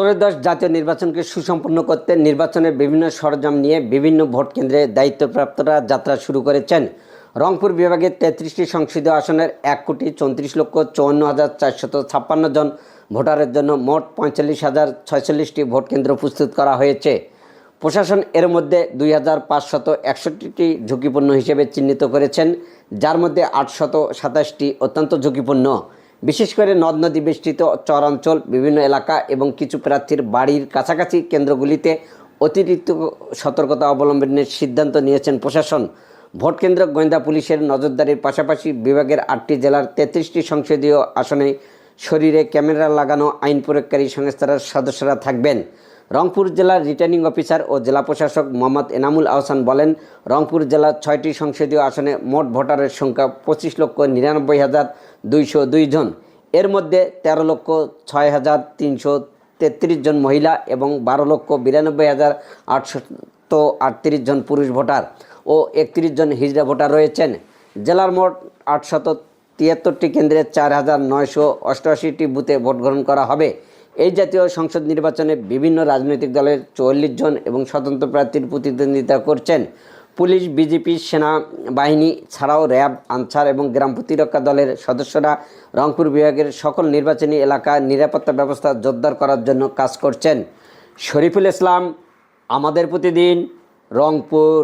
ত্রয়োদশ জাতীয় নির্বাচনকে সুসম্পন্ন করতে নির্বাচনের বিভিন্ন সরঞ্জাম নিয়ে বিভিন্ন ভোট কেন্দ্রে দায়িত্বপ্রাপ্তরা যাত্রা শুরু করেছেন। রংপুর বিভাগের তেত্রিশটি সংসদীয় আসনের এক কোটি চৌত্রিশ লক্ষ চুয়ান্ন হাজার চারশত ছাপ্পান্ন জন ভোটারের জন্য মোট পঁয়তাল্লিশ হাজার ছয়চল্লিশটি ভোট কেন্দ্র প্রস্তুত করা হয়েছে। প্রশাসন এর মধ্যে দুই হাজার পাঁচশত একষট্টিটি ঝুঁকিপূর্ণ হিসেবে চিহ্নিত করেছেন, যার মধ্যে আটশত সাতাশটি অত্যন্ত ঝুঁকিপূর্ণ। বিশেষ করে নদ নদী বেষ্টিত চরাঞ্চল, বিভিন্ন এলাকা এবং কিছু প্রার্থীর বাড়ির কাছাকাছি কেন্দ্রগুলিতে অতিরিক্ত সতর্কতা অবলম্বনের সিদ্ধান্ত নিয়েছেন প্রশাসন। ভোট কেন্দ্র গোয়েন্দা পুলিশের নজরদারির পাশাপাশি বিভাগের আটটি জেলার তেত্রিশটি সংসদীয় আসনে শরীরে ক্যামেরা লাগানো, আইন প্রয়োগকারী সংস্থার সদস্যরা থাকবেন। রংপুর জেলার রিটার্নিং অফিসার ও জেলা প্রশাসক মোহাম্মদ এনামুল আহসান বলেন, রংপুর জেলার ছয়টি সংসদীয় আসনে মোট ভোটারের সংখ্যা পঁচিশ লক্ষ নিরানব্বই হাজার দুইশো দুই জন। এর মধ্যে তেরো লক্ষ ছয় হাজার তিনশো তেত্রিশ জন মহিলা এবং বারো লক্ষ বিরানব্বই হাজার আটশত আটত্রিশ জন পুরুষ ভোটার ও একত্রিশ জন হিজড়া ভোটার রয়েছেন। জেলার মোট আটশত তিয়াত্তরটি কেন্দ্রে চার হাজার নয়শো অষ্টআশিটি বুথে ভোট গ্রহণ করা হবে। এই জাতীয় সংসদ নির্বাচনে বিভিন্ন রাজনৈতিক দলের চুয়াল্লিশ জন এবং স্বতন্ত্র প্রার্থীর প্রতিদ্বন্দ্বিতা করছেন। পুলিশ, বিজেপি সেনা বাহিনী ছাড়াও র্যাব, আনসার এবং গ্রাম প্রতিরক্ষা দলের সদস্যরা রংপুর বিভাগের সকল নির্বাচনী এলাকা নিরাপত্তা ব্যবস্থা জোরদার করার জন্য কাজ করছেন। শরীফুল ইসলাম, আমাদের প্রতিদিন, রংপুর।